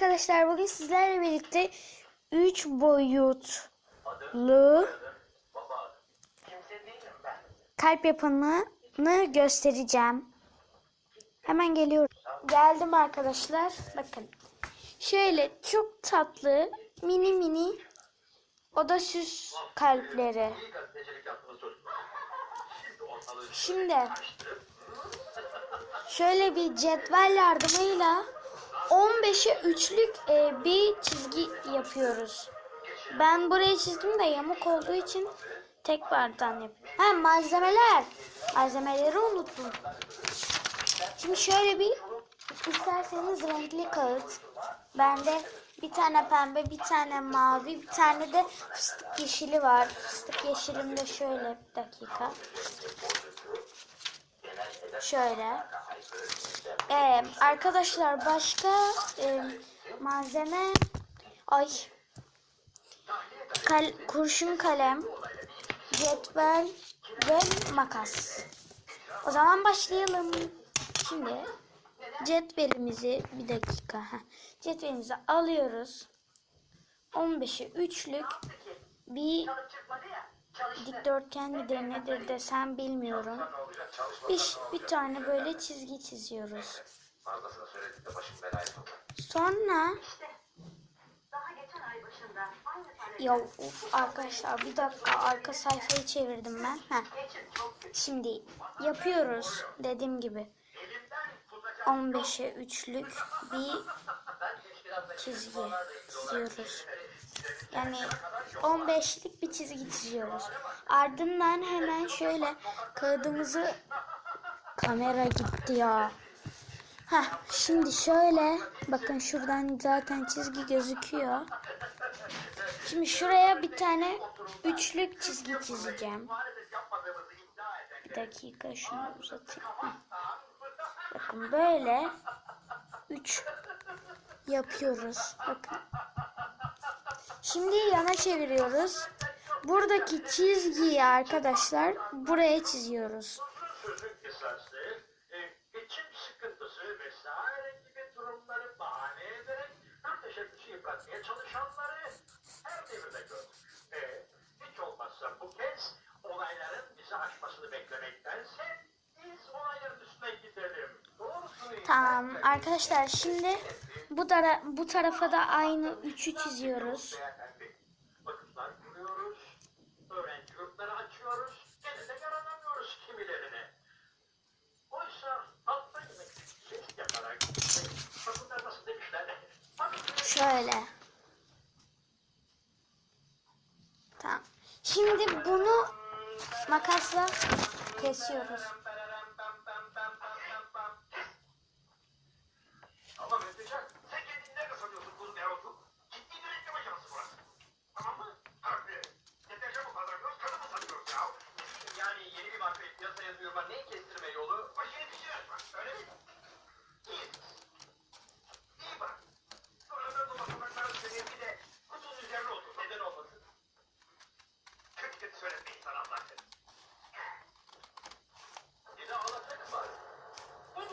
arkadaşlar bugün sizlerle birlikte 3 boyutlu kalp yapımını göstereceğim. Hemen geliyorum. Geldim arkadaşlar. Bakın. Şöyle çok tatlı mini mini oda süs kalpleri. Şimdi şöyle bir cetvel yardımıyla 15'e 3'lük e, bir çizgi yapıyoruz. Ben burayı çizdim de yamuk olduğu için tek bardan yapıyorum. Ha malzemeler. Malzemeleri unuttum. Şimdi şöyle bir isterseniz renkli kağıt. Bende bir tane pembe, bir tane mavi, bir tane de fıstık yeşili var. Fıstık yeşilim de şöyle bir dakika. Şöyle. Ee, arkadaşlar başka e, malzeme ay kal, kurşun kalem, cetvel ve makas. O zaman başlayalım. Şimdi cetvelimizi bir dakika. heh. Cetvelimizi alıyoruz. 15'e 3'lük bir dikdörtgen midir nedir desem bilmiyorum. Bir, bir tane böyle çizgi çiziyoruz. Sonra ya of, arkadaşlar bir dakika arka sayfayı çevirdim ben. Heh. Şimdi yapıyoruz dediğim gibi. 15'e 3'lük bir çizgi çiziyoruz. Yani 15'lik bir çizgi çiziyoruz. Ardından hemen şöyle kağıdımızı kamera gitti ya. Heh, şimdi şöyle bakın şuradan zaten çizgi gözüküyor. Şimdi şuraya bir tane üçlük çizgi çizeceğim. Bir dakika şunu uzatayım. Bakın böyle üç yapıyoruz. Bakın. Şimdi yana çeviriyoruz. Buradaki çizgiyi arkadaşlar buraya çiziyoruz. Tamam arkadaşlar şimdi bu tara bu tarafa da aynı üçü çiziyoruz. Şey Şöyle. Tamam. Şimdi bunu makasla kesiyoruz.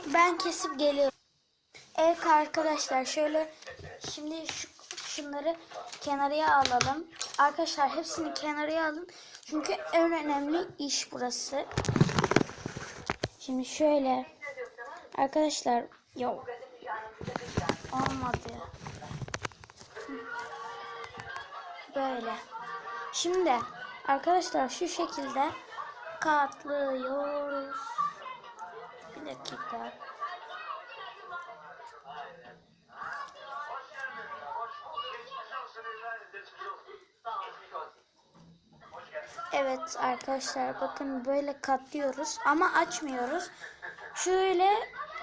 Ben kesip geliyorum. Evet arkadaşlar şöyle şimdi şu, şunları kenarıya alalım. Arkadaşlar hepsini kenarıya alın. Çünkü en önemli iş burası. Şimdi şöyle arkadaşlar yok olmadı. Böyle. Şimdi arkadaşlar şu şekilde katlıyoruz. Dakika. Evet arkadaşlar bakın böyle katlıyoruz ama açmıyoruz. Şöyle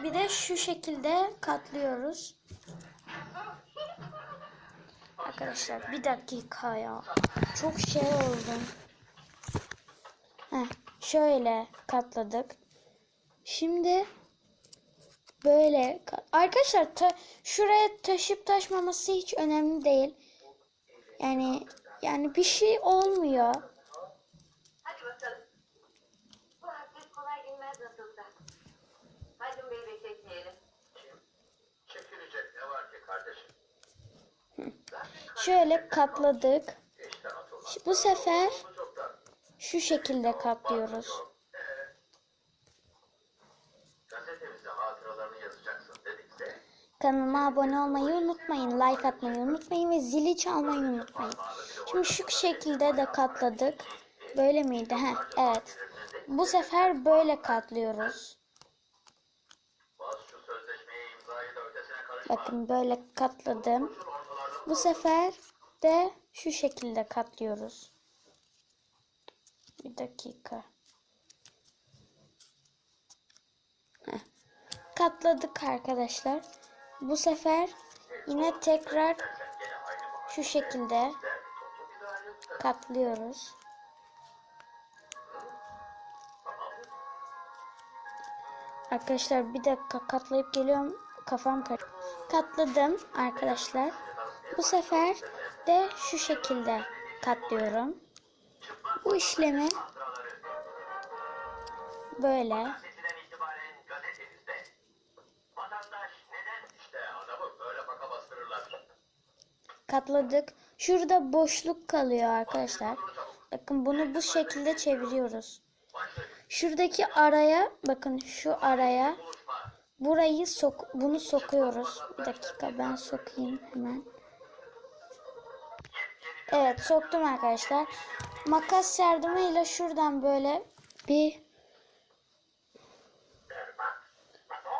bir de şu şekilde katlıyoruz. Arkadaşlar bir dakika ya. Çok şey oldu. Heh, şöyle katladık. Şimdi böyle ka- arkadaşlar ta- şuraya taşıp taşmaması hiç önemli değil. Yani yani bir şey olmuyor. Hadi bakalım. Bu harfler kolay inmez nasılsa. Hadi Bey'i bekletmeyelim. Çekilecek ne var ki kardeşim? Şöyle katladık. Bu sefer şu şekilde katlıyoruz. Kanalıma abone olmayı unutmayın. Like atmayı unutmayın ve zili çalmayı unutmayın. Şimdi şu şekilde de katladık. Böyle miydi? Heh, evet. Bu sefer böyle katlıyoruz. Bakın böyle katladım. Bu sefer de şu şekilde katlıyoruz. Bir dakika. Heh. Katladık arkadaşlar. Bu sefer yine tekrar şu şekilde katlıyoruz. Arkadaşlar bir dakika katlayıp geliyorum. Kafam karıştı. Katladım arkadaşlar. Bu sefer de şu şekilde katlıyorum. Bu işlemi böyle katladık. Şurada boşluk kalıyor arkadaşlar. Bakın bunu bu şekilde çeviriyoruz. Şuradaki araya bakın şu araya burayı sok bunu sokuyoruz. Bir dakika ben sokayım hemen. Evet soktum arkadaşlar. Makas yardımıyla şuradan böyle bir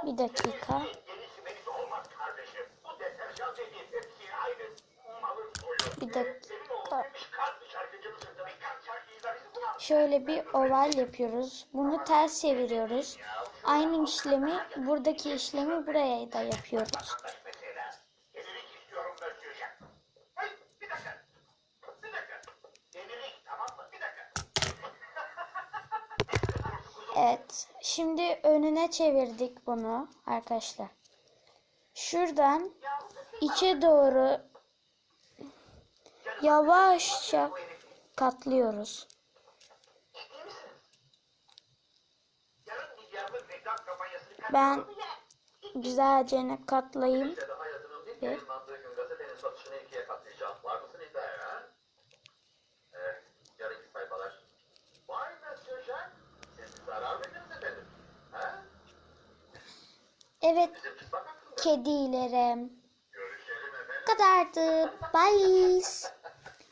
bir dakika. Yenisi menisi olmaz kardeşim. Bu deterjan dediğin hepsi aynı malın soyu. Bir dakika. Demiş kalp şarkıcının sırtına kalp şarkıyı da bizi buna. Şöyle bir oval yapıyoruz. Bunu ters çeviriyoruz. Aynı işlemi buradaki işlemi buraya da yapıyoruz. Bir dakika. Bir dakika. Bir dakika. Evet. Şimdi önüne çevirdik bunu arkadaşlar. Şuradan içe doğru yavaşça katlıyoruz. Ben güzelce katlayayım. İlk Evet. kedilerim. Kadardı. Bye.